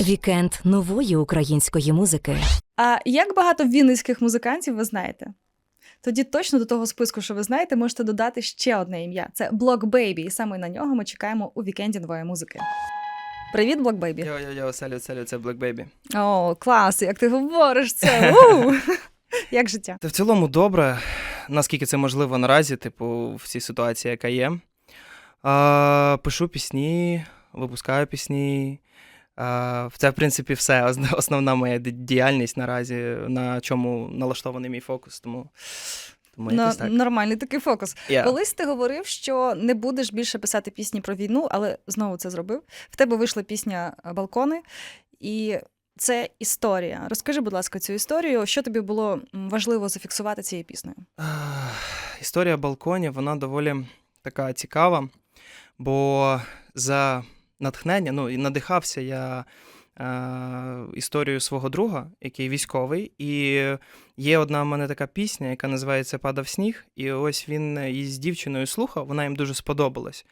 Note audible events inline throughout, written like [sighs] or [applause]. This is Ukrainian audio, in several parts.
Вікенд нової української музики. А як багато вінницьких музикантів ви знаєте? Тоді точно до того списку, що ви знаєте, можете додати ще одне ім'я. Це Block Baby, і саме на нього ми чекаємо у вікенді нової музики. Привіт, Baby. Йо-йо-йо, салют, салют, це Black Baby. О, клас, як ти говориш це. У! [laughs] Як життя? Та в цілому добре, наскільки це можливо наразі, типу, в цій ситуації, яка є. А, пишу пісні, випускаю пісні. Це, в принципі, все. Основна моя діяльність наразі, на чому налаштований мій фокус. Тому, тому На, якось так. нормальний такий фокус. Yeah. Колись ти говорив, що не будеш більше писати пісні про війну, але знову це зробив. В тебе вийшла пісня Балкони, і це історія. Розкажи, будь ласка, цю історію. Що тобі було важливо зафіксувати цією піснею? [sighs] Історія балконів, вона доволі така цікава, бо за натхнення, ну і надихався я е, історією свого друга, який військовий, і є одна в мене така пісня, яка називається Падав сніг. І ось він її з дівчиною слухав, вона їм дуже сподобалась.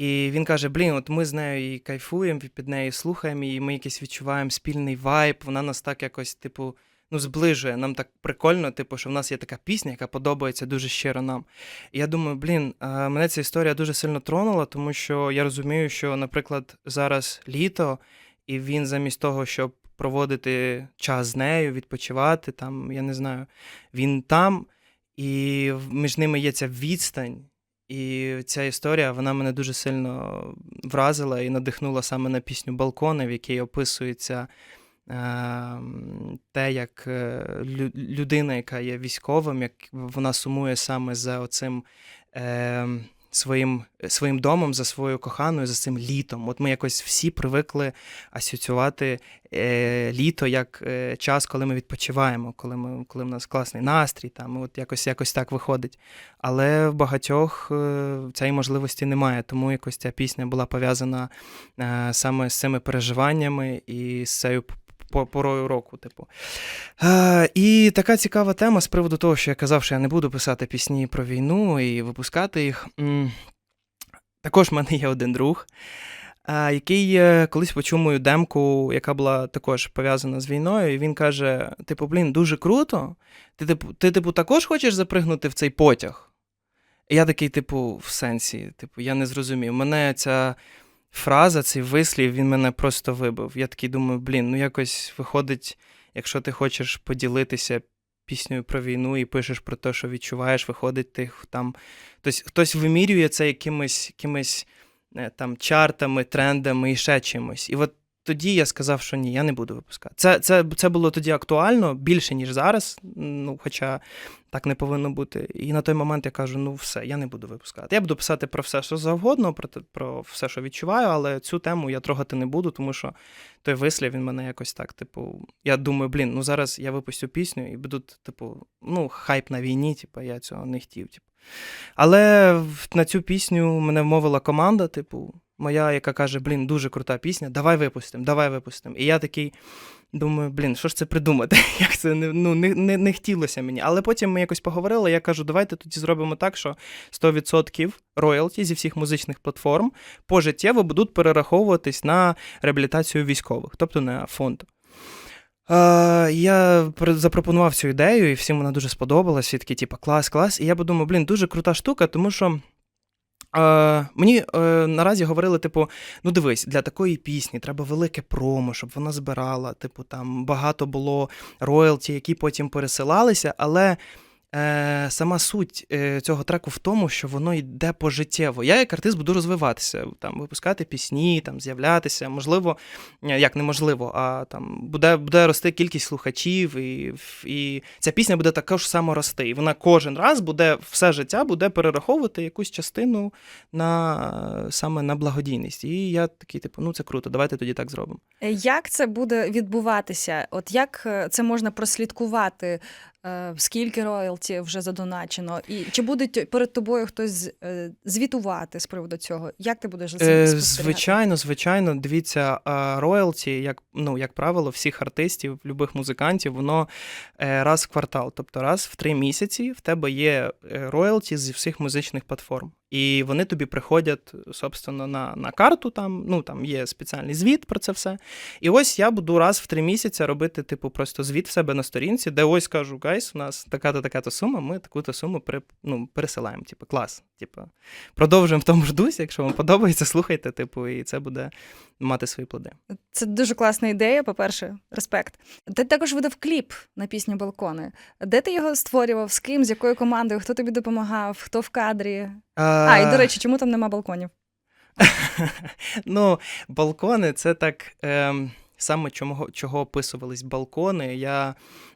І він каже: Блін, от ми з нею і кайфуємо, під нею слухаємо, і ми якийсь відчуваємо спільний вайб. Вона нас так якось, типу, ну, зближує. Нам так прикольно, типу, що в нас є така пісня, яка подобається дуже щиро нам. І я думаю, блін, мене ця історія дуже сильно тронула, тому що я розумію, що, наприклад, зараз літо, і він замість того, щоб проводити час з нею, відпочивати, там, я не знаю, він там, і між ними є ця відстань. І ця історія вона мене дуже сильно вразила і надихнула саме на пісню Балкони, в якій описується е, те, як е, людина, яка є військовим, як вона сумує саме за оцим. Е, Своїм, своїм домом, за своєю коханою, за цим літом. От ми якось всі привикли асоціювати е, літо як е, час, коли ми відпочиваємо, коли, ми, коли в нас класний настрій, там, от якось, якось так виходить. Але в багатьох е, цієї можливості немає, тому якось ця пісня була пов'язана е, саме з цими переживаннями і з цією порою року, типу. Е, і така цікава тема з приводу того, що я казав, що я не буду писати пісні про війну і випускати їх. Також в мене є один друг, е, який е, колись почув мою демку, яка була також пов'язана з війною, і він каже: типу, блін, дуже круто. Ти, типу, ти, типу, також хочеш запригнути в цей потяг? І я такий, типу, в сенсі, типу, я не зрозумів. Мене ця фраза, цей вислів, він мене просто вибив. Я такий думаю, блін, ну якось виходить, якщо ти хочеш поділитися піснею про війну і пишеш про те, що відчуваєш, виходить ти там. Тобто хтось вимірює це якимись, якимись е, там чартами, трендами і ще чимось. І от тоді я сказав, що ні, я не буду випускати. Це, це, це було тоді актуально більше, ніж зараз. Ну, хоча так не повинно бути. І на той момент я кажу: ну все, я не буду випускати. Я буду писати про все, що завгодно, про, про все, що відчуваю, але цю тему я трогати не буду, тому що той вислів він мене якось так, типу, я думаю, блін, ну зараз я випустю пісню і будуть, типу, ну, хайп на війні, типу, я цього не хотів. Типу. Але на цю пісню мене вмовила команда, типу, моя, яка каже: блін, дуже крута пісня, давай випустимо, давай випустимо. І я такий. Думаю, блін, що ж це придумати? [laughs] Як це ну, не, не, не хотілося мені. Але потім ми якось поговорили. Я кажу, давайте тоді зробимо так, що 100% роялті зі всіх музичних платформ пожиттєво будуть перераховуватись на реабілітацію військових, тобто на фонд. Я пр- запропонував цю ідею, і всім вона дуже сподобалась. Всі такі, типу, клас, клас. І я подумав, блін, дуже крута штука, тому що. Е, мені е, наразі говорили, типу, ну дивись, для такої пісні треба велике промо, щоб вона збирала. Типу, там багато було роялті, які потім пересилалися, але е, сама суть е, цього треку в тому, що воно йде пожиттєво. Я як артист буду розвиватися, там, випускати пісні, там, з'являтися. Можливо, е, як неможливо, а там буде, буде рости кількість слухачів, і, і ця пісня буде також само рости. І вона кожен раз буде все життя буде перераховувати якусь частину на саме на благодійність. І я такий, типу, ну це круто, давайте тоді так зробимо. Е, Як це буде відбуватися? От як е, це можна прослідкувати? Е, Скільки роялті вже задоначено? І чи буде перед тобою хтось е, звітувати з приводу цього? Як ти будеш за Е, звичайно, звичайно, дивіться, роялті, як, ну, як правило, всіх артистів, любих музикантів, воно е, раз в квартал, тобто раз в три місяці в тебе є роялті зі всіх музичних платформ. І вони тобі приходять, собственно, на, на карту. Там, ну, там є спеціальний звіт про це все. І ось я буду раз в три місяці робити, типу, просто звіт в себе на сторінці, де ось кажу, гайс, у нас така-то така-то сума, ми таку-то суму при, ну, пересилаємо. Типу, клас. Типу, продовжуємо в тому ж дусі. Якщо вам подобається, слухайте, типу, і це буде мати свої плоди. Це дуже класна ідея. По-перше, респект. Ти також видав кліп на пісню Балкони. Де ти його створював? З ким, з якою командою? Хто тобі допомагав? Хто в кадрі? А, і до речі, чому там нема балконів? [laughs] ну, балкони це так. Ем... Саме чого, чого описувались балкони, я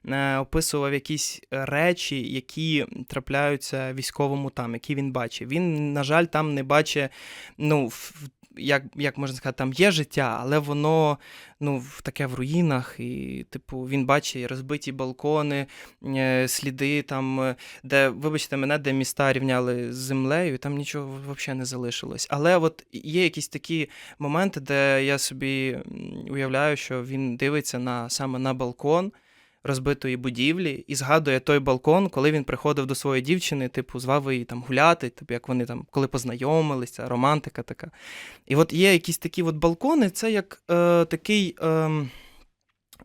е, описував якісь речі, які трапляються військовому там, які він бачить. Він, на жаль, там не бачить, ну, в, як як можна сказати, там є життя, але воно ну, в таке в руїнах. І, типу, він бачить розбиті балкони, е, сліди, там, е, де, вибачте мене, де міста рівняли з землею, і там нічого взагалі не залишилось. Але от є якісь такі моменти, де я собі уявляю, що він дивиться на саме на балкон. Розбитої будівлі і згадує той балкон, коли він приходив до своєї дівчини, типу, звав її там гуляти, типу, як вони там коли познайомилися, романтика така. І от є якісь такі от балкони, це як е, такий е,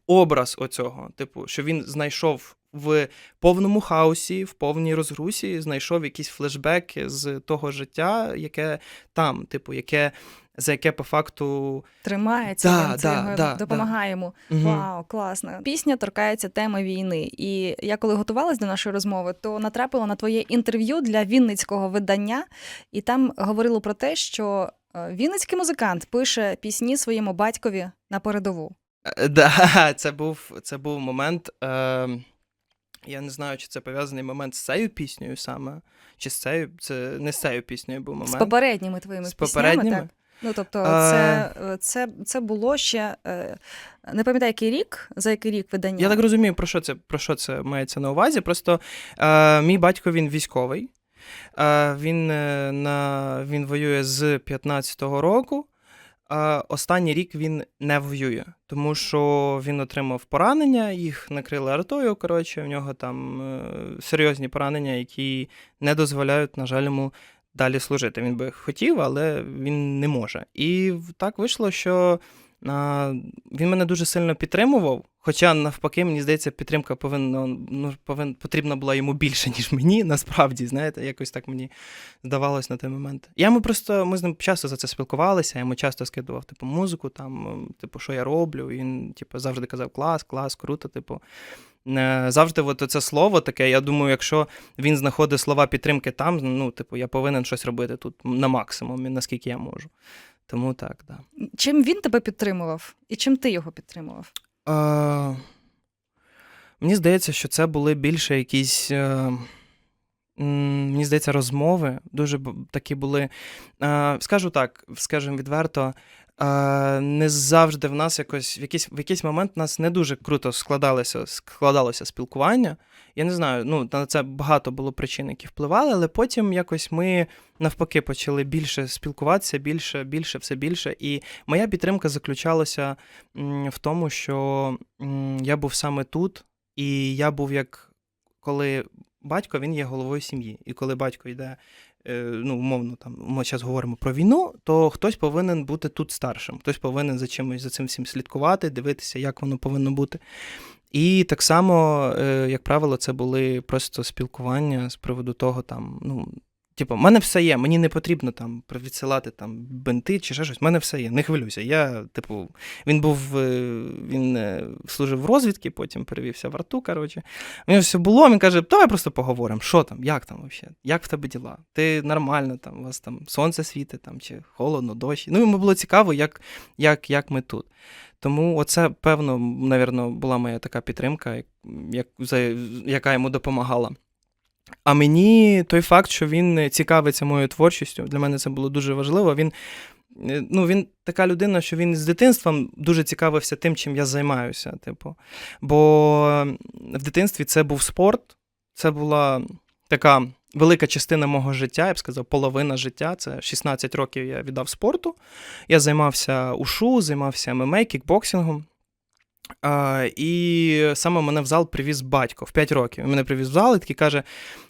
образ оцього, типу, що він знайшов в повному хаосі, в повній розрусі, знайшов якісь флешбеки з того життя, яке там, типу, яке. За яке по факту тримається, да, да, його да, допомагає йому. Вау, класно. Пісня торкається теми війни. І я коли готувалась до нашої розмови, то натрапила на твоє інтерв'ю для вінницького видання, і там говорило про те, що е, вінницький музикант пише пісні своєму батькові на передову. Е, Да, [laughs] це був, це був момент. Е, я не знаю, чи це пов'язаний момент з цією піснею саме, чи з цією, це не з цією піснею був момент. З попередніми твоїми З піснями, так? Ну, тобто, це, це, це було ще е, не пам'ятаю, який рік, за який рік видання. Я так розумію, про що це, про що це мається на увазі. Просто е, мій батько він військовий. Е, він, е, на, він воює з 15-го року. Останній рік він не воює, тому що він отримав поранення, їх накрили артою. Коротше, в нього там е, серйозні поранення, які не дозволяють, на жаль, йому далі служити. Він би хотів, але він не може. І так вийшло, що він мене дуже сильно підтримував. Хоча, навпаки, мені здається, підтримка повинна ну, повин, потрібна була йому більше, ніж мені. Насправді, знаєте, якось так мені здавалось на той момент. Я ми просто ми з ним часто за це спілкувалися, я йому часто скидував типу, музику, там, типу, що я роблю. І він типу, завжди казав: клас, клас, круто, типу. Е, Завжди от це слово таке. Я думаю, якщо він знаходить слова підтримки там, ну, типу, я повинен щось робити тут на максимум, наскільки я можу. Тому так, да. Чим він тебе підтримував і чим ти його підтримував? Е, мені здається, що це були більше якісь. Е, мені здається, розмови дуже такі були. Е, скажу так, скажімо відверто, е, не завжди в нас якось в якийсь, в якийсь момент в нас не дуже круто складалося, складалося спілкування. Я не знаю, ну на це багато було причин, які впливали, але потім якось ми навпаки почали більше спілкуватися, більше, більше, все більше. І моя підтримка заключалася в тому, що я був саме тут, і я був як коли батько він є головою сім'ї. І коли батько йде, ну, умовно, там, ми зараз говоримо про війну, то хтось повинен бути тут старшим, хтось повинен за чимось за цим всім слідкувати, дивитися, як воно повинно бути. І так само, е, як правило, це були просто спілкування з приводу того, там, ну, Типу, в мене все є, мені не потрібно там відсилати там бинти чи ще щось. В мене все є, не хвилюйся. Я, типу, він був, е, він е, служив в розвідки, потім перевівся в арту. Коротше. У нього все було. Він каже: давай просто поговоримо. Що там, як там взагалі? Як в тебе діла? Ти нормально там, у вас там сонце світить там, чи холодно, дощ. Ну, йому було цікаво, як, як, як ми тут. Тому оце, певно, навірно, була моя така підтримка, як, яка йому допомагала. А мені той факт, що він цікавиться моєю творчістю, для мене це було дуже важливо. Він, е, ну, він така людина, що він з дитинства дуже цікавився тим, чим я займаюся. Типу. Бо в дитинстві це був спорт, це була така велика частина мого життя, я б сказав, половина життя. Це 16 років я віддав спорту. Я займався ушу, займався ММА, кікбоксингом. А, і саме мене в зал привіз батько в 5 років. Він мене привіз в зал і такий каже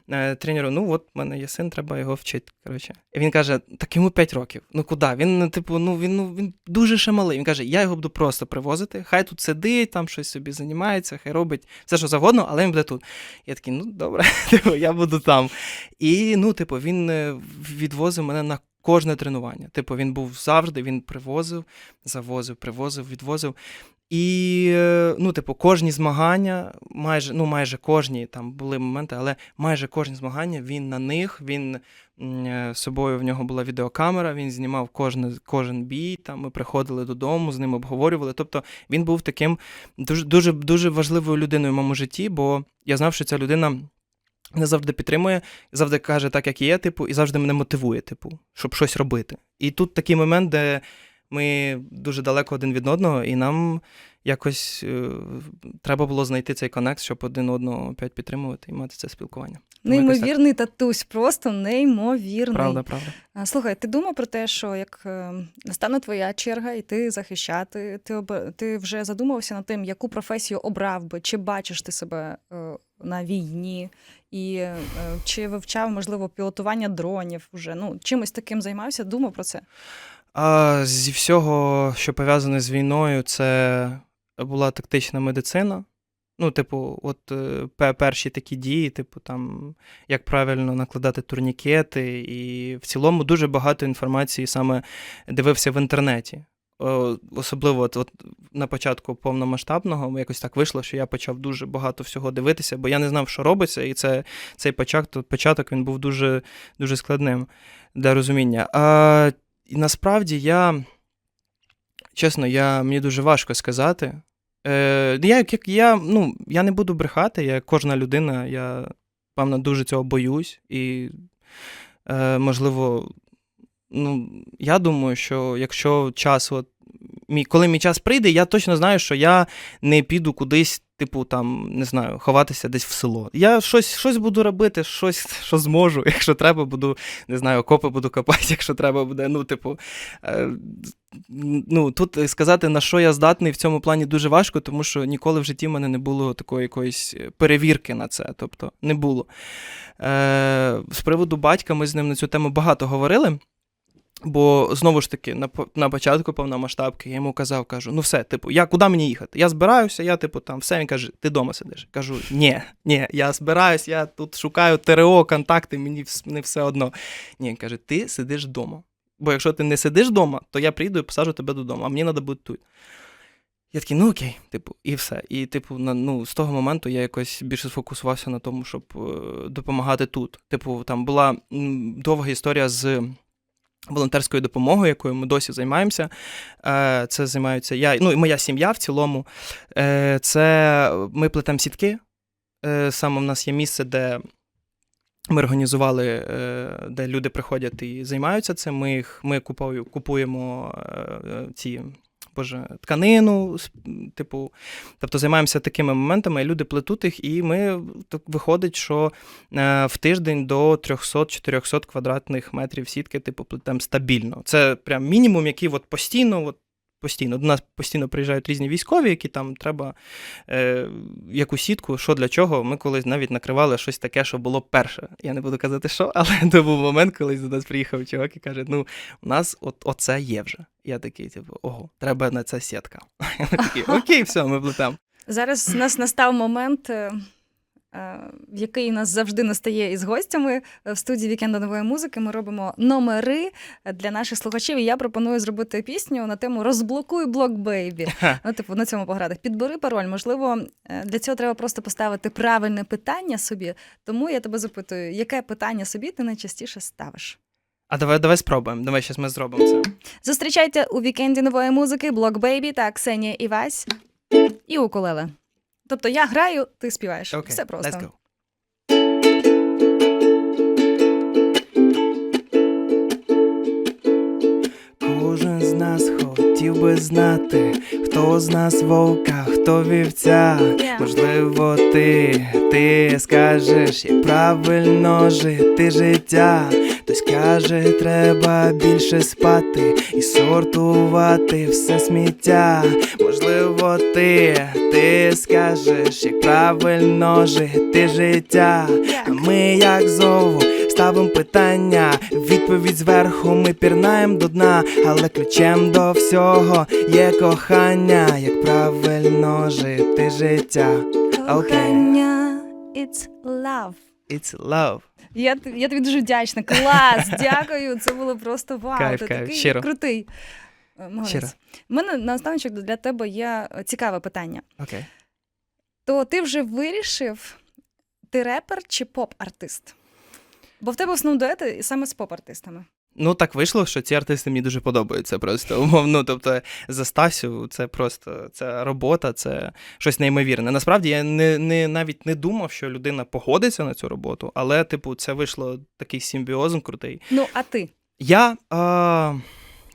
е, тренеру: ну от в мене є син, треба його вчити. Коротше. І він каже: так йому 5 років. Ну куди? Він, типу, ну він ну він дуже ще малий. Він каже: я його буду просто привозити, хай тут сидить, там щось собі займається, хай робить все, що завгодно, але він буде тут. Я такий, ну добре, [laughs] типу, я буду там. І ну, типу, він е, відвозив мене на кожне тренування. Типу, він був завжди, він привозив, завозив, привозив, відвозив. І, е, ну, типу, кожні змагання, майже, ну, майже кожні там були моменти, але майже кожні змагання він на них, він е, з собою в нього була відеокамера, він знімав кожне, кожен бій. Там ми приходили додому, з ним обговорювали. Тобто він був таким дуже, дуже, дуже важливою людиною в моєму житті, бо я знав, що ця людина. Не завжди підтримує, завжди каже так, як є, типу, і завжди мене мотивує, типу, щоб щось робити. І тут такий момент, де ми дуже далеко один від одного, і нам якось е, треба було знайти цей конект, щоб один одного опять підтримувати і мати це спілкування. Так. Неймовірний татусь, просто неймовірний. Правда, правда. Слухай, ти думав про те, що як е, настане твоя черга йти захищати, ти об... ти вже задумався над тим, яку професію обрав би, чи бачиш ти себе е, на війні, і е, чи вивчав, можливо, пілотування дронів вже? Ну, чимось таким займався, думав про це? А зі всього, що пов'язане з війною, це була тактична медицина. Ну, типу, от е, перші такі дії, типу, там, як правильно накладати турнікети, і в цілому дуже багато інформації саме дивився в інтернеті. Особливо от, от на початку повномасштабного якось так вийшло, що я почав дуже багато всього дивитися, бо я не знав, що робиться, і це, цей початок, початок він був дуже, дуже складним для розуміння. А і насправді я, чесно, я, мені дуже важко сказати. Е, я, як, я, ну, я не буду брехати, я кожна людина, я, певно, дуже цього боюсь. І, е, можливо, ну, я думаю, що якщо час, от, мій, коли мій час прийде, я точно знаю, що я не піду кудись, типу, там, не знаю, ховатися десь в село. Я щось, щось буду робити, щось, що зможу. [laughs] Якщо треба, буду, не знаю, окопи буду копати, [laughs] якщо треба буде. Ну, типу, е, ну, тут сказати, на що я здатний в цьому плані дуже важко, тому що ніколи в житті в мене не було такої якоїсь перевірки на це. Тобто, не було. Е, з приводу батька ми з ним на цю тему багато говорили. Бо знову ж таки, на, на початку повномасштабки я йому казав, кажу: ну все, типу, я куди мені їхати? Я збираюся, я, типу, там все. Він каже, ти вдома сидиш. Кажу, ні, ні, я збираюсь, я тут шукаю ТРО, контакти, мені не все одно. Ні, він каже, ти сидиш вдома. Бо якщо ти не сидиш вдома, то я прийду і посаджу тебе додому, а мені треба бути тут. Я такий, ну окей, типу, і все. І, типу, на, ну, з того моменту я якось більше сфокусувався на тому, щоб е, допомагати тут. Типу, там була довга історія з волонтерською допомогою, якою ми досі займаємося. Е, Це займаються я, ну і моя сім'я в цілому. Е, Це ми плетемо сітки. Е, Саме в нас є місце, де ми організували, де люди приходять і займаються цим. Ми їх ми купуємо ці. Боже, тканину, типу, тобто займаємося такими моментами, люди плетуть їх, і ми так виходить, що е, в тиждень до 300-400 квадратних метрів сітки, типу, плетемо стабільно. Це прям мінімум, який от постійно, от постійно. До нас постійно приїжджають різні військові, які там треба е, яку сітку, що для чого. Ми колись навіть накривали щось таке, що було перше. Я не буду казати, що, [laughs] але це був момент, коли до нас приїхав чувак і каже: ну, у нас от, оце є вже. Я такий, типу, ого, треба на це сітка. [laughs] Ми такі, окей, все, ми плетемо. Зараз у нас настав момент, е, в який нас завжди настає із гостями в студії Вікенда нової музики. Ми робимо номери для наших слухачів. І я пропоную зробити пісню на тему Розблокуй блок бейбі. [laughs] Ну, типу, на цьому пограти. Підбери пароль. Можливо, е, для цього треба просто поставити правильне питання собі. Тому я тебе запитую, яке питання собі ти найчастіше ставиш? А давай, давай спробуємо. Давай зараз ми зробимо це. Зустрічайте у вікенді нової музики Блок Бейбі та Ксенія Івась і укулеле. Тобто я граю, ти співаєш. Окей, Все просто. let's go. Кожен з нас хотів би знати, хто з нас вовка, хто вівця. Yeah. Можливо, ти, ти скажеш, як правильно жити життя. Хтось каже, треба більше спати і сортувати все сміття. Можливо, ти, ти скажеш, як правильно жити життя. А ми, як зову, ставимо питання. Відповідь зверху ми пірнаємо до дна, але ключем до всього є кохання, як правильно жити життя. Кохання, it's love. It's love. Я, я тобі дуже вдячна. Клас! [laughs] Дякую. Це було просто вау. Кайф, Ти кайф. такий Щиро. крутий. Е, Щиро. У мене на останочок для тебе є е, цікаве питання. Окей. То ти вже вирішив, ти репер чи поп-артист? Бо в тебе основному дуети саме з поп-артистами. Ну, так вийшло, що ці артисти мені дуже подобаються просто. Умовно, тобто, за Стасю це просто це робота, це щось неймовірне. Насправді я не, не навіть не думав, що людина погодиться на цю роботу, але, типу, це вийшло такий симбіозм крутий. Ну, а ти? Я, е,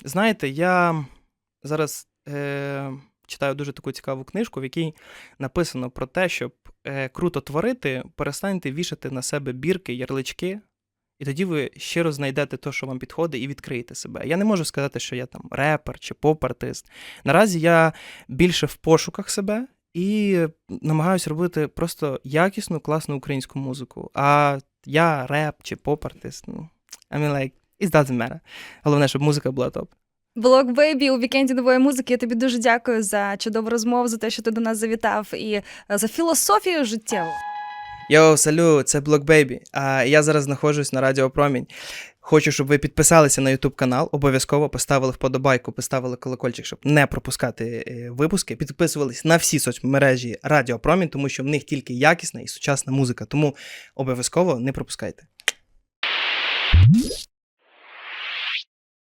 знаєте, я зараз е, читаю дуже таку цікаву книжку, в якій написано про те, щоб е, круто творити, перестаньте вішати на себе бірки, ярлички, тоді ви щиро знайдете те, що вам підходить, і відкриєте себе. Я не можу сказати, що я там репер чи поп-артист. Наразі я більше в пошуках себе. І намагаюся робити просто якісну, класну українську музику. А я реп чи поп-артист. Ну, I mean, like, it doesn't matter. Головне, щоб музика була топ. Блок Бейбі у вікенді нової музики. Я тобі дуже дякую за чудову розмову, за те, що ти до нас завітав, і е, за філософію життєву. Йоу, салю, це Блок Бейбі. А я зараз знаходжусь на Радіо Промінь. Хочу, щоб ви підписалися на YouTube канал, обов'язково поставили вподобайку, поставили колокольчик, щоб не пропускати е, випуски. Підписувались на всі соцмережі Радіо Промінь, тому що в них тільки якісна і сучасна музика. Тому обов'язково не пропускайте.